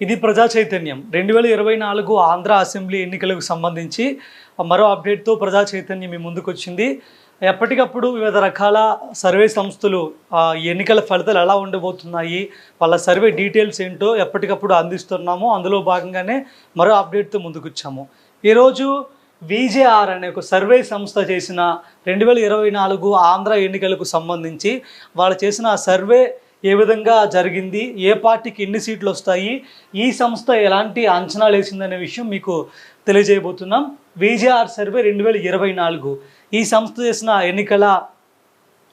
ఇది ప్రజా చైతన్యం. రెండు వేల ఇరవై నాలుగు ఆంధ్ర అసెంబ్లీ ఎన్నికలకు సంబంధించి మరో అప్డేట్తో ప్రజా చైతన్యం మీ ముందుకు వచ్చింది ఎప్పటికప్పుడు వివిధ రకాల సర్వే సంస్థలు ఎన్నికల ఫలితాలు ఎలా ఉండబోతున్నాయి వాళ్ళ సర్వే డీటెయిల్స్ ఏంటో ఎప్పటికప్పుడు అందిస్తున్నాము. అందులో భాగంగానే మరో అప్డేట్తో ముందుకొచ్చాము. ఈరోజు విజేఆర్ అనే ఒక సర్వే సంస్థ చేసిన రెండు వేల ఇరవై నాలుగు ఆంధ్ర ఎన్నికలకు సంబంధించి వాళ్ళు చేసిన ఆ సర్వే ఏ విధంగా జరిగింది ఏ పార్టీకి ఎన్ని సీట్లు వస్తాయి ఈ సంస్థ ఎలాంటి అంచనాలు వేసిందనే విషయం మీకు తెలియజేయబోతున్నాం. విజేఆర్ సర్వే రెండు వేల ఇరవై నాలుగు. ఈ సంస్థ చేసిన ఎన్నికల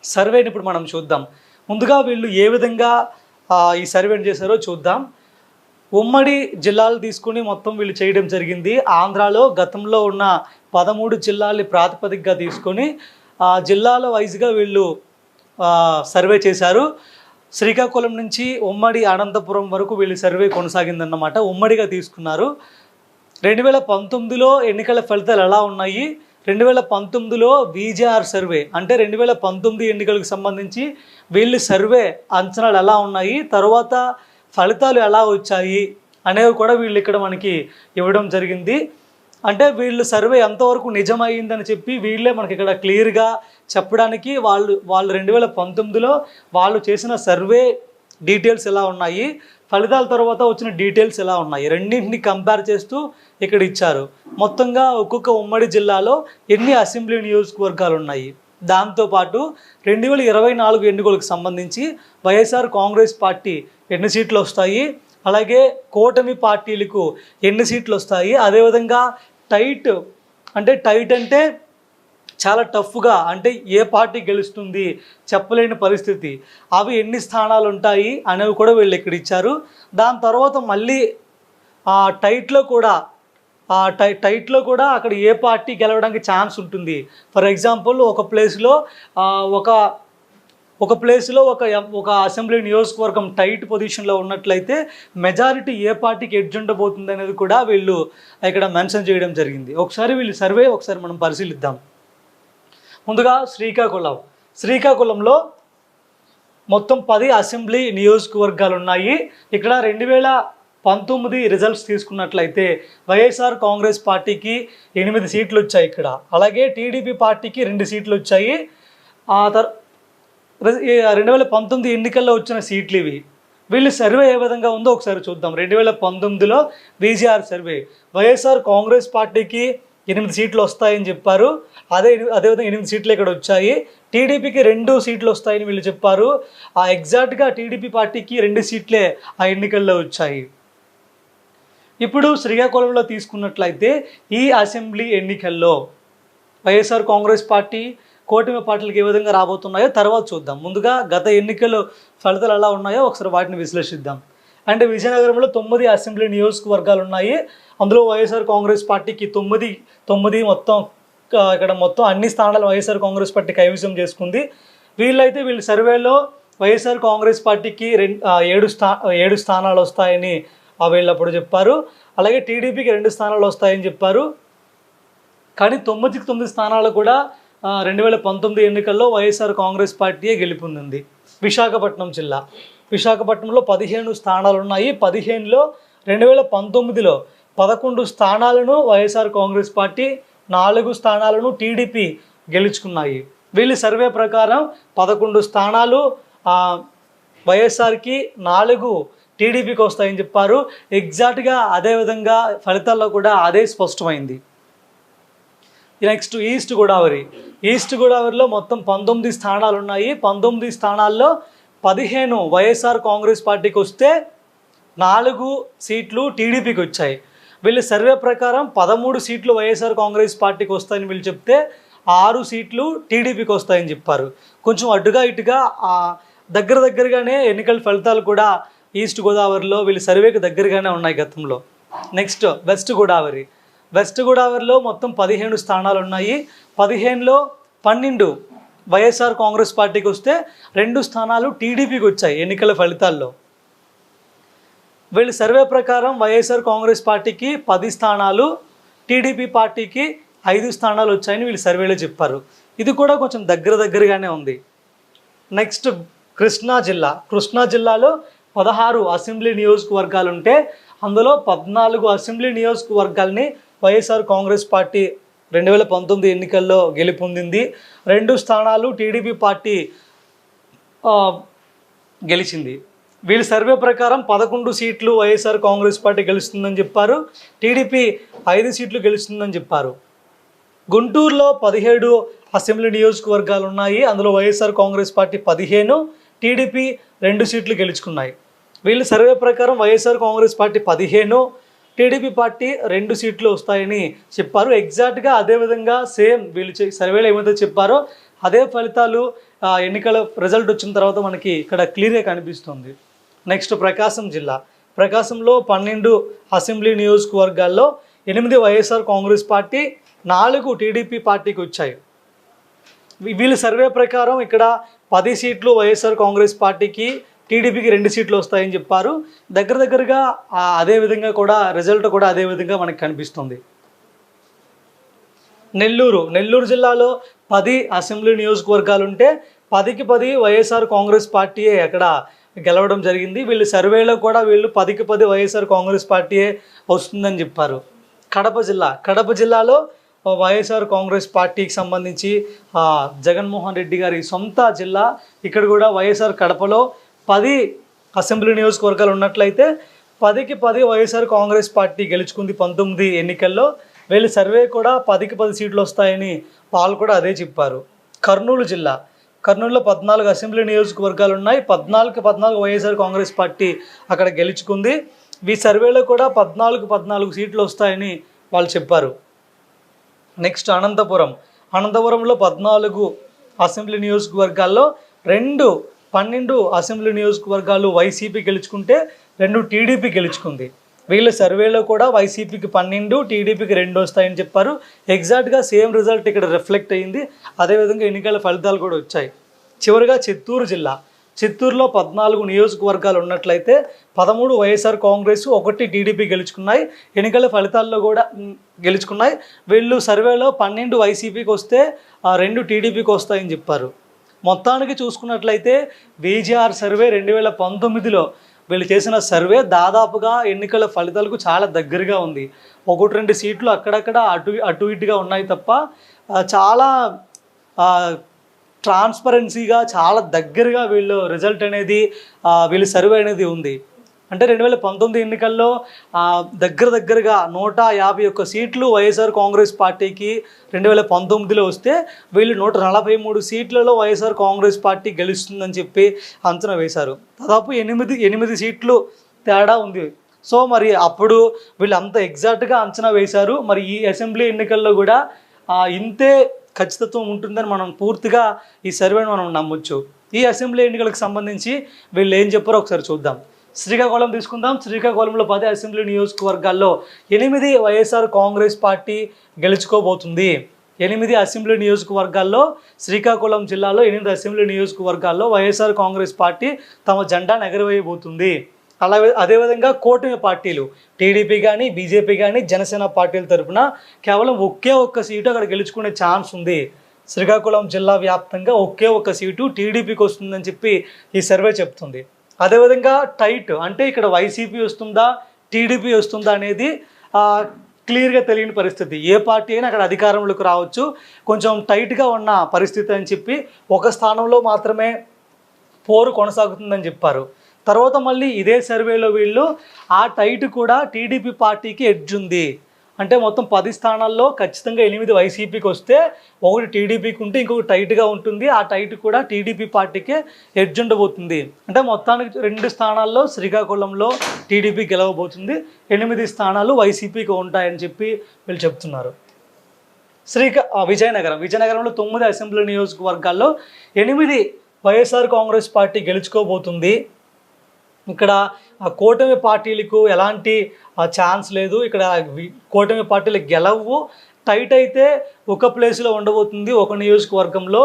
సర్వేని ఇప్పుడు మనం చూద్దాం. ముందుగా వీళ్ళు ఏ విధంగా ఈ సర్వేని చేశారో చూద్దాం. ఉమ్మడి జిల్లాలు తీసుకుని మొత్తం వీళ్ళు చేయడం జరిగింది. ఆంధ్రాలో గతంలో ఉన్న పదమూడు జిల్లాల్ని ప్రాతిపదికగా తీసుకొని ఆ జిల్లాల వైజ్గా వీళ్ళు సర్వే చేశారు. శ్రీకాకుళం నుంచి ఉమ్మడి అనంతపురం వరకు వీళ్ళు సర్వే కొనసాగిందన్నమాట. ఉమ్మడిగా తీసుకున్నారు. రెండు వేల పంతొమ్మిదిలో ఎన్నికల ఫలితాలు ఎలా ఉన్నాయి? రెండు వేల పంతొమ్మిదిలో విజేఆర్ సర్వే అంటే రెండు వేల పంతొమ్మిది ఎన్నికలకు సంబంధించి వీళ్ళు సర్వే అంచనాలు ఎలా ఉన్నాయి? తర్వాత ఫలితాలు ఎలా వచ్చాయి? అనేవి కూడా వీళ్ళు ఇక్కడ మనకి ఇవ్వడం జరిగింది. అంటే వీళ్ళు సర్వే ఎంతవరకు నిజమైందని చెప్పి వీళ్ళే మనకి ఇక్కడ క్లియర్గా చెప్పడానికి వాళ్ళు వాళ్ళు రెండు వేల పంతొమ్మిదిలో వాళ్ళు చేసిన సర్వే డీటెయిల్స్ ఎలా ఉన్నాయి ఫలితాల తర్వాత వచ్చిన డీటెయిల్స్ ఎలా ఉన్నాయి రెండింటిని కంపేర్ చేస్తూ ఇక్కడ ఇచ్చారు. మొత్తంగా ఒక్కొక్క ఉమ్మడి జిల్లాలో ఎన్ని అసెంబ్లీ నియోజకవర్గాలు ఉన్నాయి దాంతోపాటు రెండు వేల ఇరవై నాలుగు ఎన్నికలకు సంబంధించి వైఎస్ఆర్ కాంగ్రెస్ పార్టీ ఎన్ని సీట్లు వస్తాయి అలాగే కూటమి పార్టీలకు ఎన్ని సీట్లు వస్తాయి అదేవిధంగా టైట్ అంటే టైట్ అంటే చాలా టఫ్గా అంటే ఏ పార్టీ గెలుస్తుంది చెప్పలేని పరిస్థితి. అవి ఎన్ని స్థానాలు ఉంటాయి అనేవి కూడా వీళ్ళు ఇక్కడ ఇచ్చారు. దాని తర్వాత మళ్ళీ ఆ టైట్లో కూడా ఆ టై టైట్లో కూడా అక్కడ ఏ పార్టీ గెలవడానికి ఛాన్స్ ఉంటుంది. ఫర్ ఎగ్జాంపుల్ ఒక ప్లేస్లో ఒక ఒక ప్లేస్లో ఒక ఒక అసెంబ్లీ నియోజకవర్గం టైట్ పొజిషన్లో ఉన్నట్లయితే మెజారిటీ ఏ పార్టీకి ఎడ్జ్ ఉండబోతుంది అనేది కూడా వీళ్ళు ఇక్కడ మెన్షన్ చేయడం జరిగింది. ఒకసారి వీళ్ళు సర్వే ఒకసారి మనం పరిశీలిద్దాం. ముందుగా శ్రీకాకుళం. శ్రీకాకుళంలో మొత్తం పది అసెంబ్లీ నియోజకవర్గాలు ఉన్నాయి. ఇక్కడ రెండు వేల పంతొమ్మిది రిజల్ట్స్ తీసుకున్నట్లయితే వైఎస్ఆర్ కాంగ్రెస్ పార్టీకి ఎనిమిది సీట్లు వచ్చాయి ఇక్కడ. అలాగే టీడీపీ పార్టీకి రెండు సీట్లు వచ్చాయి. ఆ తర్వాత రెండు వేల పంతొమ్మిది ఎన్నికల్లో వచ్చిన సీట్లు ఇవి. వీళ్ళు సర్వే ఏ విధంగా ఉందో ఒకసారి చూద్దాం. రెండు వేల పంతొమ్మిదిలో బీజీఆర్ సర్వే. వైఎస్ఆర్ కాంగ్రెస్ పార్టీకి ఎనిమిది సీట్లు వస్తాయని చెప్పారు. అదే అదేవిధంగా ఎనిమిది సీట్లు ఇక్కడ వచ్చాయి. టీడీపీకి రెండు సీట్లు వస్తాయని వీళ్ళు చెప్పారు. ఆ ఎగ్జాక్ట్గా టీడీపీ పార్టీకి రెండు సీట్లే ఆ ఎన్నికల్లో వచ్చాయి. ఇప్పుడు శ్రీకాకుళంలో తీసుకున్నట్లయితే ఈ అసెంబ్లీ ఎన్నికల్లో వైఎస్ఆర్ కాంగ్రెస్ పార్టీ కూటమి పార్టీలకు ఏ విధంగా రాబోతున్నాయో తర్వాత చూద్దాం. ముందుగా గత ఎన్నికలు ఫలితాలు ఎలా ఉన్నాయో ఒకసారి వాటిని విశ్లేషిద్దాం. అంటే విజయనగరంలో తొమ్మిది అసెంబ్లీ నియోజకవర్గాలు ఉన్నాయి. అందులో వైఎస్ఆర్ కాంగ్రెస్ పార్టీకి తొమ్మిది తొమ్మిది మొత్తం ఇక్కడ మొత్తం అన్ని స్థానాలు వైఎస్ఆర్ కాంగ్రెస్ పార్టీ కైవసం చేసుకుంది. వీళ్ళైతే వీళ్ళ సర్వేలో వైఎస్ఆర్ కాంగ్రెస్ పార్టీకి రెండు ఏడు స్థా ఏడు స్థానాలు వస్తాయని ఆ, వీళ్ళు అప్పుడు చెప్పారు. అలాగే టీడీపీకి రెండు స్థానాలు వస్తాయని చెప్పారు. కానీ తొమ్మిదికి తొమ్మిది స్థానాలు కూడా రెండు వేల పంతొమ్మిది ఎన్నికల్లో వైఎస్ఆర్ కాంగ్రెస్ పార్టీయే గెలుపొందింది. విశాఖపట్నం జిల్లా. విశాఖపట్నంలో పదిహేను స్థానాలు ఉన్నాయి. పదిహేనులో రెండు వేల పంతొమ్మిదిలో పదకొండు స్థానాలను వైఎస్ఆర్ కాంగ్రెస్ పార్టీ నాలుగు స్థానాలను టీడీపీ గెలుచుకున్నాయి. వీళ్ళ సర్వే ప్రకారం పదకొండు స్థానాలు వైఎస్ఆర్కి నాలుగు టీడీపీకి వస్తాయని చెప్పారు. ఎగ్జాక్ట్గా అదే విధంగా ఫలితాల్లో కూడా అదే స్పష్టమైంది. నెక్స్ట్ ఈస్ట్ గోదావరి ఈస్ట్ గోదావరిలో మొత్తం పంతొమ్మిది స్థానాలు ఉన్నాయి పంతొమ్మిది స్థానాల్లో పదిహేను వైఎస్ఆర్ కాంగ్రెస్ పార్టీకి వస్తే నాలుగు సీట్లు టీడీపీకి వచ్చాయి. వీళ్ళు సర్వే ప్రకారం పదమూడు సీట్లు వైఎస్ఆర్ కాంగ్రెస్ పార్టీకి వస్తాయని వీళ్ళు చెప్తే ఆరు సీట్లు టీడీపీకి వస్తాయని చెప్పారు. కొంచెం అడ్డుగా ఇటుగా దగ్గర దగ్గరగానే ఎన్నికల ఫలితాలు కూడా ఈస్ట్ గోదావరిలో వీళ్ళు సర్వేకి దగ్గరగానే ఉన్నాయి గతంలో. నెక్స్ట్ వెస్ట్ గోదావరి వెస్ట్ గోదావరిలో మొత్తం పదిహేను స్థానాలు ఉన్నాయి పదిహేనులో పన్నెండు వైఎస్ఆర్ కాంగ్రెస్ పార్టీకి వస్తే రెండు స్థానాలు టీడీపీకి వచ్చాయి ఎన్నికల ఫలితాల్లో. వీళ్ళ సర్వే ప్రకారం వైఎస్ఆర్ కాంగ్రెస్ పార్టీకి పది స్థానాలు టీడీపీ పార్టీకి ఐదు స్థానాలు వచ్చాయని వీళ్ళు సర్వేలో చెప్పారు. ఇది కూడా కొంచెం దగ్గర దగ్గరగానే ఉంది. నెక్స్ట్ కృష్ణా జిల్లా. కృష్ణా జిల్లాలో పదహారు అసెంబ్లీ నియోజకవర్గాలు ఉంటే అందులో పద్నాలుగు అసెంబ్లీ నియోజకవర్గాల్ని వైఎస్ఆర్ కాంగ్రెస్ పార్టీ రెండు వేల పంతొమ్మిది ఎన్నికల్లో గెలుపొందింది. రెండు స్థానాలు టీడీపీ పార్టీ గెలిచింది. వీళ్ళ సర్వే ప్రకారం పదకొండు సీట్లు వైఎస్ఆర్ కాంగ్రెస్ పార్టీ గెలుస్తుందని చెప్పారు. టీడీపీ ఐదు సీట్లు గెలుస్తుందని చెప్పారు. గుంటూరులో పదిహేడు అసెంబ్లీ నియోజకవర్గాలు ఉన్నాయి అందులో వైఎస్ఆర్ కాంగ్రెస్ పార్టీ పదిహేను టీడీపీ రెండు సీట్లు గెలుచుకున్నాయి. వీళ్ళ సర్వే ప్రకారం వైఎస్ఆర్ కాంగ్రెస్ పార్టీ పదిహేను టీడీపీ పార్టీ రెండు సీట్లు వస్తాయని చెప్పారు. ఎగ్జాక్ట్గా అదేవిధంగా సేమ్ వీళ్ళు చే- సర్వేలో ఏమైతే చెప్పారో అదే ఫలితాలు ఎన్నికల రిజల్ట్ వచ్చిన తర్వాత మనకి ఇక్కడ క్లియర్గా కనిపిస్తుంది. నెక్స్ట్ ప్రకాశం జిల్లా. ప్రకాశంలో పన్నెండు అసెంబ్లీ నియోజకవర్గాల్లో ఎనిమిది వైఎస్ఆర్ కాంగ్రెస్ పార్టీ నాలుగు టీడీపీ పార్టీకి వచ్చాయి. వీళ్ళ సర్వే ప్రకారం ఇక్కడ పది సీట్లు వైఎస్ఆర్ కాంగ్రెస్ పార్టీకి టీడీపీకి రెండు సీట్లు వస్తాయని చెప్పారు. దగ్గర దగ్గరగా అదే విధంగా కూడా రిజల్ట్ కూడా అదే విధంగా మనకి కనిపిస్తుంది. నెల్లూరు నెల్లూరు జిల్లాలో పది అసెంబ్లీ నియోజకవర్గాలు ఉంటే పదికి పది వైఎస్ఆర్ కాంగ్రెస్ పార్టీయే అక్కడ గెలవడం జరిగింది. వీళ్ళు సర్వేలో కూడా వీళ్ళు పదికి పది వైఎస్ఆర్ కాంగ్రెస్ పార్టీయే వస్తుందని చెప్పారు. కడప జిల్లా కడప జిల్లాలో వైఎస్ఆర్ కాంగ్రెస్ పార్టీకి సంబంధించి జగన్మోహన్ రెడ్డి గారి సొంత జిల్లా. ఇక్కడ కూడా వైఎస్ఆర్ కడపలో పది అసెంబ్లీ నియోజకవర్గాలు ఉన్నట్లయితే పదికి పది వైఎస్ఆర్ కాంగ్రెస్ పార్టీ గెలుచుకుంది పంతొమ్మిది ఎన్నికల్లో. వీళ్ళ సర్వే కూడా పదికి పది సీట్లు వస్తాయని వాళ్ళు కూడా అదే చెప్పారు. కర్నూలు జిల్లా. కర్నూలులో పద్నాలుగు అసెంబ్లీ నియోజకవర్గాలు ఉన్నాయి. పద్నాలుగు పద్నాలుగు వైఎస్ఆర్ కాంగ్రెస్ పార్టీ అక్కడ గెలుచుకుంది. ఈ సర్వేలో కూడా పద్నాలుగు పద్నాలుగు సీట్లు వస్తాయని వాళ్ళు చెప్పారు. నెక్స్ట్ అనంతపురం. అనంతపురంలో పద్నాలుగు అసెంబ్లీ నియోజకవర్గాల్లో రెండు పన్నెండు అసెంబ్లీ నియోజకవర్గాలు వైసీపీ గెలుచుకుంటే రెండు టీడీపీ గెలుచుకుంది. వీళ్ళ సర్వేలో కూడా వైసీపీకి పన్నెండు టీడీపీకి రెండు వస్తాయని చెప్పారు. ఎగ్జాక్ట్గా సేమ్ రిజల్ట్ ఇక్కడ రిఫ్లెక్ట్ అయ్యింది అదేవిధంగా ఎన్నికల ఫలితాలు కూడా వచ్చాయి. చివరిగా చిత్తూరు జిల్లా. చిత్తూరులో పద్నాలుగు నియోజకవర్గాలు ఉన్నట్లయితే పదమూడు వైఎస్ఆర్ కాంగ్రెస్ ఒకటి టీడీపీ గెలుచుకున్నాయి. ఎన్నికల ఫలితాల్లో కూడా గెలుచుకున్నాయి. వీళ్ళు సర్వేలో పన్నెండు వైసీపీకి వస్తే ఆ రెండు టీడీపీకి వస్తాయని చెప్పారు. మొత్తానికి చూసుకున్నట్లయితే వీజీఆర్ సర్వే రెండు వేల పంతొమ్మిదిలో వీళ్ళు చేసిన సర్వే దాదాపుగా ఎన్నికల ఫలితాలకు చాలా దగ్గరగా ఉంది. ఒకటి రెండు సీట్లు అక్కడక్కడ అటు అటు ఇటుగా ఉన్నాయి తప్ప చాలా ట్రాన్స్పరెన్సీగా చాలా దగ్గరగా వీళ్ళు రిజల్ట్ అనేది వీళ్ళు వీళ్ళ సర్వే అనేది ఉంది. అంటే రెండు వేల పంతొమ్మిది ఎన్నికల్లో దగ్గర దగ్గరగా నూట యాభై ఒక్క సీట్లు వైఎస్ఆర్ కాంగ్రెస్ పార్టీకి రెండు వేల పంతొమ్మిదిలో వస్తే వీళ్ళు నూట నలభై మూడు సీట్లలో వైఎస్ఆర్ కాంగ్రెస్ పార్టీ గెలుస్తుందని చెప్పి అంచనా వేశారు. దాదాపు ఎనిమిది ఎనిమిది సీట్లు తేడా ఉంది. సో మరి అప్పుడు వీళ్ళు అంత ఎగ్జాక్ట్గా అంచనా వేశారు. మరి ఈ అసెంబ్లీ ఎన్నికల్లో కూడా ఇంతే ఖచ్చితత్వం ఉంటుందని మనం పూర్తిగా ఈ సర్వేను మనం నమ్మొచ్చు. ఈ అసెంబ్లీ ఎన్నికలకు సంబంధించి వీళ్ళు ఏం చెప్పారో ఒకసారి చూద్దాం. శ్రీకాకుళం తీసుకుందాం. శ్రీకాకుళంలో పది అసెంబ్లీ నియోజకవర్గాల్లో ఎనిమిది వైఎస్ఆర్ కాంగ్రెస్ పార్టీ గెలుచుకోబోతుంది. ఎనిమిది అసెంబ్లీ నియోజకవర్గాల్లో శ్రీకాకుళం జిల్లాలో ఎనిమిది అసెంబ్లీ నియోజకవర్గాల్లో వైఎస్ఆర్ కాంగ్రెస్ పార్టీ తమ జెండాను ఎగరవేయబోతుంది అలా అదేవిధంగా కూటమి పార్టీలు టీడీపీ కానీ బీజేపీ కానీ జనసేన పార్టీల తరపున కేవలం ఒకే ఒక్క సీటు అక్కడ గెలుచుకునే ఛాన్స్ ఉంది. శ్రీకాకుళం జిల్లా వ్యాప్తంగా ఒకే ఒక్క సీటు టీడీపీకి వస్తుందని చెప్పి ఈ సర్వే చెప్తుంది. అదేవిధంగా టైట్ అంటే ఇక్కడ వైసీపీ వస్తుందా టీడీపీ వస్తుందా అనేది క్లియర్గా తెలియని పరిస్థితి. ఏ పార్టీ అయినా అక్కడ అధికారంలోకి రావచ్చు. కొంచెం టైట్గా ఉన్న పరిస్థితి అని చెప్పి ఒక స్థానంలో మాత్రమే పోరు కొనసాగుతుందని చెప్పారు. తర్వాత మళ్ళీ ఇదే సర్వేలో వీళ్ళు ఆ టైట్ కూడా టీడీపీ పార్టీకి ఎడ్జ్ ఉంది. అంటే మొత్తం పది స్థానాల్లో ఖచ్చితంగా ఎనిమిది వైసీపీకి వస్తే ఒకటి టీడీపీకి ఉంటే ఇంకొకటి టైట్గా ఉంటుంది. ఆ టైట్ కూడా టీడీపీ పార్టీకే ఎడ్జ్ ఉండబోతుంది. అంటే మొత్తానికి రెండు స్థానాల్లో శ్రీకాకుళంలో టీడీపీ గెలవబోతుంది. ఎనిమిది స్థానాలు వైసీపీకి ఉంటాయని చెప్పి వీళ్ళు చెప్తున్నారు. శ్రీకా విజయనగరం. విజయనగరంలో తొమ్మిది అసెంబ్లీ నియోజకవర్గాల్లో ఎనిమిది వైఎస్ఆర్ కాంగ్రెస్ పార్టీ గెలుచుకోబోతుంది. ఇక్కడ కూటమి పార్టీలకు ఎలాంటి ఛాన్స్ లేదు. ఇక్కడ కూటమి పార్టీలు గెలవు. టైట్ అయితే ఒక ప్లేస్లో ఉండబోతుంది. ఒక నియోజకవర్గంలో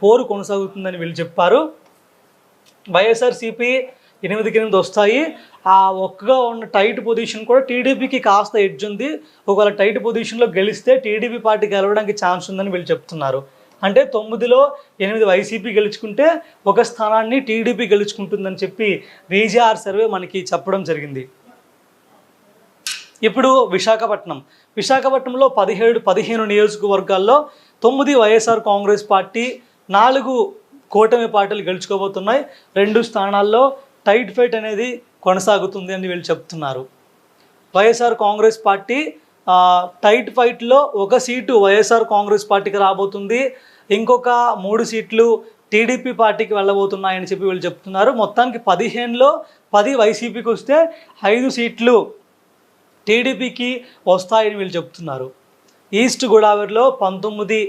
పోరు కొనసాగుతుందని వీళ్ళు చెప్పారు. వైఎస్ఆర్సీపీ ఎనిమిదికి ఎనిమిది వస్తాయి. ఆ ఒక్కగా ఉన్న టైట్ పొజిషన్ కూడా టీడీపీకి కాస్త ఎడ్జ్ ఉంది. ఒకవేళ టైట్ పొజిషన్లో గెలిస్తే టీడీపీ పార్టీ గెలవడానికి ఛాన్స్ ఉందని వీళ్ళు చెప్తున్నారు. అంటే తొమ్మిదిలో ఎనిమిది వైసీపీ గెలుచుకుంటే ఒక స్థానాన్ని టీడీపీ గెలుచుకుంటుందని చెప్పి విజిఆర్ సర్వే మనకి చెప్పడం జరిగింది. ఇప్పుడు విశాఖపట్నం. విశాఖపట్నంలో పదిహేడు పదిహేను నియోజకవర్గాల్లో తొమ్మిది వైఎస్ఆర్ కాంగ్రెస్ పార్టీ నాలుగు కూటమి పార్టీలు గెలుచుకోబోతున్నాయి. రెండు స్థానాల్లో టైట్ ఫైట్ అనేది కొనసాగుతుంది అని వీళ్ళు చెప్తున్నారు. వైఎస్ఆర్ కాంగ్రెస్ పార్టీ టైట్ ఫైట్లో ఒక సీటు వైఎస్ఆర్ కాంగ్రెస్ పార్టీకి రాబోతుంది. ఇంకొక మూడు సీట్లు టీడీపీ పార్టీకి వెళ్ళబోతున్నాయని చెప్పి వీళ్ళు చెప్తున్నారు. మొత్తానికి పదిహేనులో పది వైసీపీకి వస్తే ఐదు సీట్లు టీడీపీకి వస్తాయని వీళ్ళు చెప్తున్నారు. ఈస్ట్ గోదావరిలో పంతొమ్మిది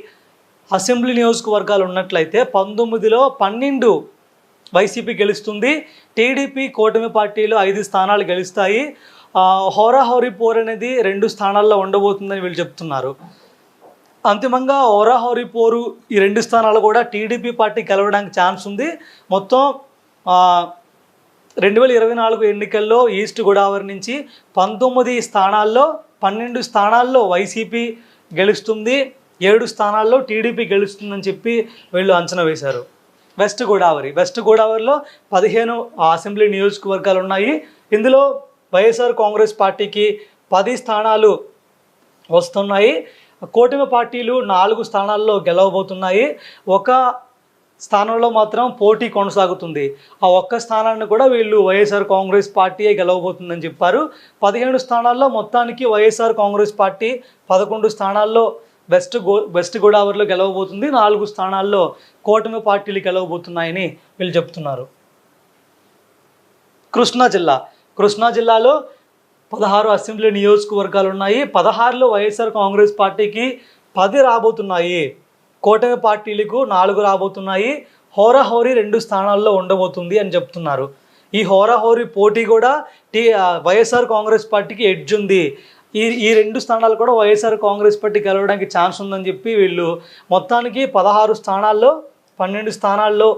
అసెంబ్లీ నియోజకవర్గాలు ఉన్నట్లయితే పంతొమ్మిదిలో పన్నెండు వైసీపీ గెలుస్తుంది. టీడీపీ కూటమి పార్టీలు ఐదు స్థానాలు గెలుస్తాయి. ఆ, హోరాహోరీ పోర్ అనేది రెండు స్థానాల్లో ఉండబోతుందని వీళ్ళు చెప్తున్నారు. అంతిమంగా హోరాహోరీ పోరు ఈ రెండు స్థానాలు కూడా టీడీపీ పార్టీ గెలవడానికి ఛాన్స్ ఉంది. మొత్తం రెండు వేల ఇరవై నాలుగు ఎన్నికల్లో ఈస్ట్ గోదావరి నుంచి పంతొమ్మిది స్థానాల్లో పన్నెండు స్థానాల్లో వైసీపీ గెలుస్తుంది ఏడు స్థానాల్లో టీడీపీ గెలుస్తుందని చెప్పి వీళ్ళు అంచనా వేశారు. వెస్ట్ గోదావరి వెస్ట్ గోదావరిలో పదిహేను అసెంబ్లీ నియోజకవర్గాలు ఉన్నాయి. ఇందులో వైఎస్ఆర్ కాంగ్రెస్ పార్టీకి పది స్థానాలు వస్తున్నాయి. కూటమి పార్టీలు నాలుగు స్థానాల్లో గెలవబోతున్నాయి. ఒక స్థానంలో మాత్రం పోటీ కొనసాగుతుంది. ఆ ఒక్క స్థానాన్ని కూడా వీళ్ళు వైఎస్ఆర్ కాంగ్రెస్ పార్టీయే గెలవబోతుందని చెప్పారు. పదిహేడు స్థానాల్లో మొత్తానికి వైఎస్ఆర్ కాంగ్రెస్ పార్టీ పదకొండు స్థానాల్లో వెస్ట్ గో వెస్ట్ గోదావరిలో గెలవబోతుంది. నాలుగు స్థానాల్లో కూటమి పార్టీలు గెలవబోతున్నాయని వీళ్ళు చెప్తున్నారు. కృష్ణా జిల్లా కృష్ణా జిల్లాలో పదహారు అసెంబ్లీ నియోజకవర్గాలు ఉన్నాయి. పదహారులో వైఎస్ఆర్ కాంగ్రెస్ పార్టీకి పది రాబోతున్నాయి. కూటమి పార్టీలకు నాలుగు రాబోతున్నాయి. హోరాహోరీ రెండు స్థానాల్లో ఉండబోతుంది అని చెప్తున్నారు. ఈ హోరాహోరీ పోటీ కూడా టీ వైఎస్ఆర్ కాంగ్రెస్ పార్టీకి ఎడ్జ్ ఉంది. ఈ ఈ రెండు స్థానాలు కూడా వైఎస్ఆర్ కాంగ్రెస్ పార్టీ గెలవడానికి ఛాన్స్ ఉందని చెప్పి వీళ్ళు మొత్తానికి పదహారు స్థానాల్లో పన్నెండు స్థానాల్లో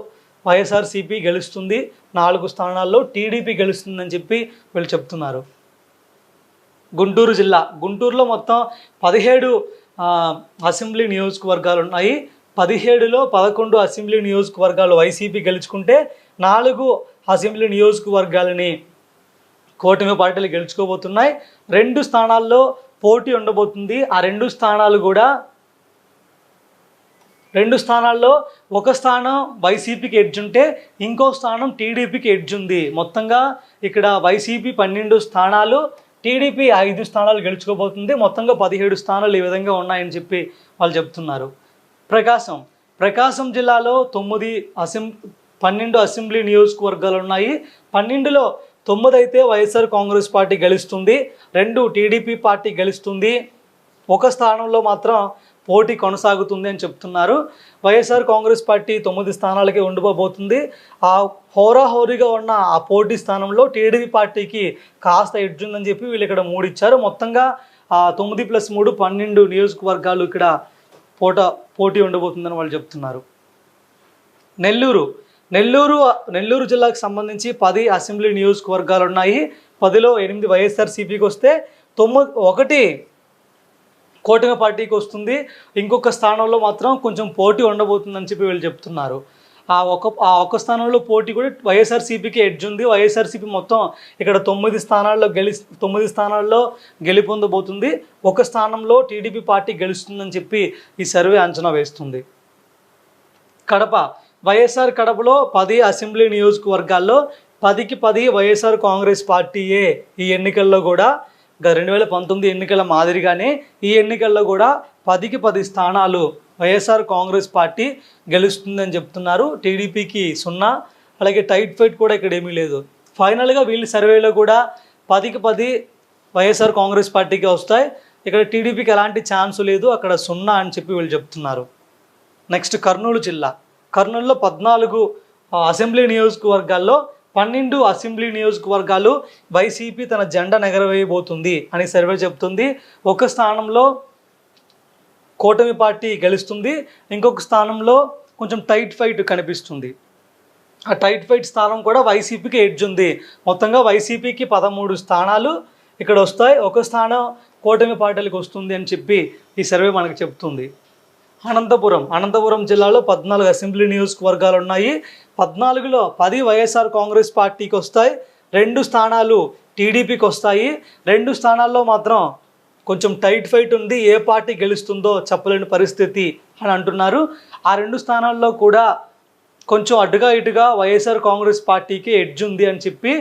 వైఎస్ఆర్సీపీ గెలుస్తుంది. నాలుగు స్థానాల్లో టీడీపీ గెలుస్తుందని చెప్పి వీళ్ళు చెప్తున్నారు. గుంటూరు జిల్లా. గుంటూరులో మొత్తం పదిహేడు అసెంబ్లీ నియోజకవర్గాలు ఉన్నాయి. పదిహేడులో పదకొండు అసెంబ్లీ నియోజకవర్గాలు వైసీపీ గెలుచుకుంటే నాలుగు అసెంబ్లీ నియోజకవర్గాలని కూటమి పార్టీలు గెలుచుకోబోతున్నాయి. రెండు స్థానాల్లో పోటీ ఉండబోతుంది. ఆ రెండు స్థానాలు కూడా రెండు స్థానాల్లో ఒక స్థానం వైసీపీకి ఎడ్జ్ ఉంటే ఇంకో స్థానం టీడీపీకి ఎడ్జ్ ఉంది. మొత్తంగా ఇక్కడ వైసీపీ పన్నెండు స్థానాలు టీడీపీ ఐదు స్థానాలు గెలుచుకోబోతుంది. మొత్తంగా పదిహేడు స్థానాలు ఈ విధంగా ఉన్నాయని చెప్పి వాళ్ళు చెప్తున్నారు. ప్రకాశం ప్రకాశం జిల్లాలో తొమ్మిది అసెం పన్నెండు అసెంబ్లీ నియోజకవర్గాలు ఉన్నాయి. పన్నెండులో తొమ్మిది అయితే వైఎస్ఆర్ కాంగ్రెస్ పార్టీ గెలుస్తుంది రెండు టీడీపీ పార్టీ గెలుస్తుంది. ఒక స్థానంలో మాత్రం పోటీ కొనసాగుతుంది అని చెప్తున్నారు. వైఎస్ఆర్ కాంగ్రెస్ పార్టీ తొమ్మిది స్థానాలకే ఉండిపోబోతుంది. ఆ హోరాహోరీగా ఉన్న ఆ పోటీ స్థానంలో టీడీపీ పార్టీకి కాస్త ఎడ్జ్ ఉందని చెప్పి వీళ్ళు ఇక్కడ మూడు ఇచ్చారు మొత్తంగా ఆ తొమ్మిది ప్లస్ మూడు పన్నెండు నియోజకవర్గాలు ఇక్కడ పోట పోటీ ఉండబోతుందని వాళ్ళు చెప్తున్నారు. నెల్లూరు నెల్లూరు నెల్లూరు జిల్లాకు సంబంధించి పది అసెంబ్లీ నియోజకవర్గాలు ఉన్నాయి. పదిలో ఎనిమిది వైఎస్ఆర్సీపీకి వస్తే తొమ్మిది ఒకటి కూటమి పార్టీకి వస్తుంది. ఇంకొక స్థానంలో మాత్రం కొంచెం పోటీ ఉండబోతుందని చెప్పి వీళ్ళు చెప్తున్నారు. ఆ ఒక ఆ ఒక్క స్థానంలో పోటీ కూడా వైఎస్ఆర్సీపీకి ఎడ్జ్ ఉంది. వైఎస్ఆర్సీపీ మొత్తం ఇక్కడ తొమ్మిది స్థానాల్లో గెలి తొమ్మిది స్థానాల్లో గెలుపొందబోతుంది. ఒక స్థానంలో టీడీపీ పార్టీ గెలుస్తుందని చెప్పి ఈ సర్వే అంచనా వేస్తుంది. కడప వైఎస్ఆర్ కడపలో పది అసెంబ్లీ నియోజకవర్గాల్లో పదికి పది వైఎస్ఆర్ కాంగ్రెస్ పార్టీయే ఈ ఎన్నికల్లో కూడా గత రెండు వేల పంతొమ్మిది ఎన్నికల మాదిరిగానే ఈ ఎన్నికల్లో కూడా పదికి పది స్థానాలు వైఎస్ఆర్ కాంగ్రెస్ పార్టీ గెలుస్తుందని చెప్తున్నారు. టీడీపీకి సున్నా. అలాగే టైట్ ఫైట్ కూడా ఇక్కడ ఏమీ లేదు. ఫైనల్గా వీళ్ళ సర్వేలో కూడా పదికి పది వైఎస్ఆర్ కాంగ్రెస్ పార్టీకి వస్తాయి. ఇక్కడ టీడీపీకి ఎలాంటి ఛాన్స్ లేదు. అక్కడ సున్నా అని చెప్పి వీళ్ళు చెప్తున్నారు. నెక్స్ట్ కర్నూలు జిల్లా. కర్నూలులో పద్నాలుగు అసెంబ్లీ నియోజకవర్గాల్లో పన్నెండు అసెంబ్లీ నియోజకవర్గాలు వైసీపీ తన జెండా ఎగరవేయబోతుంది అని సర్వే చెబుతుంది. ఒక స్థానంలో కూటమి పార్టీ గెలుస్తుంది. ఇంకొక స్థానంలో కొంచెం టైట్ ఫైట్ కనిపిస్తుంది. ఆ టైట్ ఫైట్ స్థానం కూడా వైసీపీకి ఎడ్జ్ ఉంది. మొత్తంగా వైసీపీకి పదమూడు స్థానాలు ఇక్కడ వస్తాయి. ఒక స్థానం కూటమి పార్టీలకు వస్తుంది అని చెప్పి ఈ సర్వే మనకు చెప్తుంది అనంతపురం అనంతపురం జిల్లాలో పద్నాలుగు అసెంబ్లీ నియోజకవర్గాలు ఉన్నాయి. పద్నాలుగులో పది వైఎస్ఆర్ కాంగ్రెస్ పార్టీకి వస్తాయి. రెండు స్థానాలు టీడీపీకి వస్తాయి. రెండు స్థానాల్లో మాత్రం కొంచెం టైట్ ఫైట్ ఉంది. ఏ పార్టీ గెలుస్తుందో చెప్పలేని పరిస్థితి అని అంటున్నారు. ఆ రెండు స్థానాల్లో కూడా కొంచెం అడ్డుగా ఇటుగా వైఎస్ఆర్ కాంగ్రెస్ పార్టీకి ఎడ్జ్ ఉంది అని చెప్పి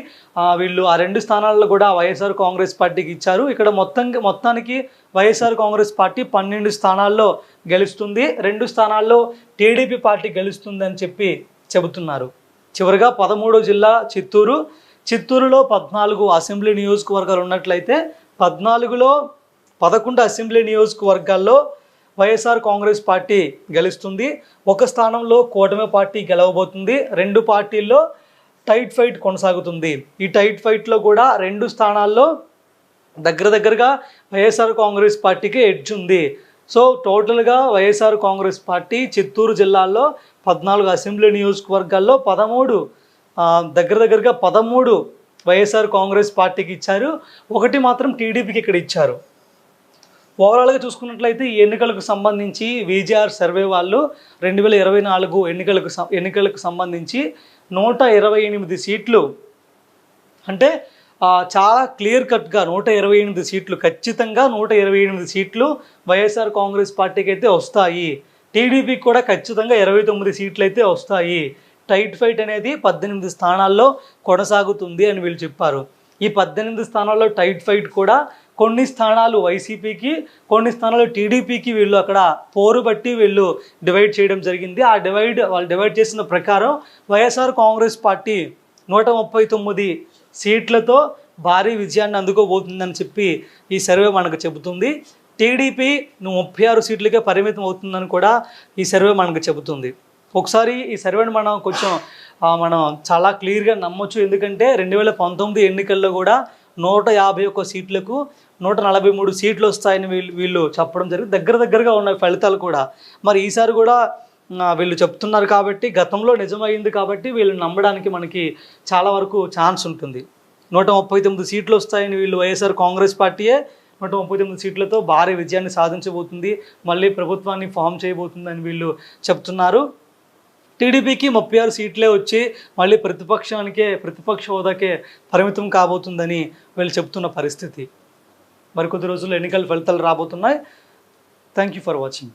వీళ్ళు ఆ రెండు స్థానాల్లో కూడా వైఎస్ఆర్ కాంగ్రెస్ పార్టీకి ఇచ్చారు. ఇక్కడ మొత్తం మొత్తానికి వైఎస్ఆర్ కాంగ్రెస్ పార్టీ పన్నెండు స్థానాల్లో గెలుస్తుంది. రెండు స్థానాల్లో టీడీపీ పార్టీ గెలుస్తుంది అని చెప్పి చెబుతున్నారు. చివరిగా పదమూడో జిల్లా చిత్తూరు. చిత్తూరులో పద్నాలుగు అసెంబ్లీ నియోజకవర్గాలు ఉన్నట్లయితే పద్నాలుగులో పదకొండు అసెంబ్లీ నియోజకవర్గాల్లో వైఎస్ఆర్ కాంగ్రెస్ పార్టీ గెలుస్తుంది. ఒక స్థానంలో కూటమి పార్టీ గెలవబోతుంది. రెండు పార్టీల్లో టైట్ ఫైట్ కొనసాగుతుంది. ఈ టైట్ ఫైట్లో కూడా రెండు స్థానాల్లో దగ్గర దగ్గరగా వైఎస్ఆర్ కాంగ్రెస్ పార్టీకి ఎడ్జ్ ఉంది. సో టోటల్గా వైఎస్ఆర్ కాంగ్రెస్ పార్టీ చిత్తూరు జిల్లాలో పద్నాలుగు అసెంబ్లీ నియోజకవర్గాల్లో పదమూడు దగ్గర దగ్గరగా పదమూడు వైఎస్ఆర్ కాంగ్రెస్ పార్టీకి ఇచ్చారు. ఒకటి మాత్రం టీడీపీకి ఇక్కడ ఇచ్చారు. ఓవరాల్గా చూసుకున్నట్లయితే ఈ ఎన్నికలకు సంబంధించి విజిఆర్ సర్వే వాళ్ళు రెండు వేల ఇరవై నాలుగు ఎన్నికలకు ఎన్నికలకు సంబంధించి నూట ఇరవై ఎనిమిది సీట్లు అంటే చాలా క్లియర్ కట్గా నూట ఇరవై ఎనిమిది సీట్లు ఖచ్చితంగా నూట ఇరవై ఎనిమిది సీట్లు వైఎస్ఆర్ కాంగ్రెస్ పార్టీకి అయితే వస్తాయి. టీడీపీకి కూడా ఖచ్చితంగా ఇరవై తొమ్మిది సీట్లు అయితే వస్తాయి. టైట్ ఫైట్ అనేది పద్దెనిమిది స్థానాల్లో కొనసాగుతుంది అని వీళ్ళు చెప్పారు. ఈ పద్దెనిమిది స్థానాల్లో టైట్ ఫైట్ కూడా కొన్ని స్థానాలు వైసీపీకి కొన్ని స్థానాలు టీడీపీకి వీళ్ళు అక్కడ పోరు బట్టి వీళ్ళు డివైడ్ చేయడం జరిగింది. ఆ డివైడ్ వాళ్ళు డివైడ్ చేసిన ప్రకారం వైఎస్ఆర్ కాంగ్రెస్ పార్టీ నూట ముప్పై తొమ్మిది సీట్లతో భారీ విజయాన్ని అందుకోబోతుందని చెప్పి ఈ సర్వే మనకు చెబుతుంది. టీడీపీ ముప్పై ఆరు సీట్లకే పరిమితం అవుతుందని కూడా ఈ సర్వే మనకు చెబుతుంది. ఒకసారి ఈ సర్వేని మనం కొంచెం మనం చాలా క్లియర్గా నమ్మొచ్చు. ఎందుకంటే రెండు వేల పంతొమ్మిది ఎన్నికల్లో కూడా నూట యాభై ఒక్క సీట్లకు నూట నలభై మూడు సీట్లు వస్తాయని వీళ్ళు వీళ్ళు చెప్పడం జరిగింది. దగ్గర దగ్గరగా ఉన్నాయి ఫలితాలు కూడా. మరి ఈసారి కూడా వీళ్ళు చెప్తున్నారు కాబట్టి గతంలో నిజమైంది కాబట్టి వీళ్ళు నమ్మడానికి మనకి చాలా వరకు ఛాన్స్ ఉంటుంది. నూట ముప్పై తొమ్మిది సీట్లు వస్తాయని వీళ్ళు వైఎస్ఆర్ కాంగ్రెస్ పార్టీయే నూట ముప్పై తొమ్మిది సీట్లతో భారీ విజయాన్ని సాధించబోతుంది. మళ్ళీ ప్రభుత్వాన్ని ఫామ్ చేయబోతుందని వీళ్ళు చెప్తున్నారు. టీడీపీకి ముప్పై ఆరు సీట్లే వచ్చి మళ్ళీ ప్రతిపక్షానికే ప్రతిపక్ష హోదాకే పరిమితం కాబోతుందని వీళ్ళు చెప్తున్న పరిస్థితి. మరికొద్ది రోజుల్లో ఎన్నికల ఫలితాలు రాబోతున్నాయి. Thank you for watching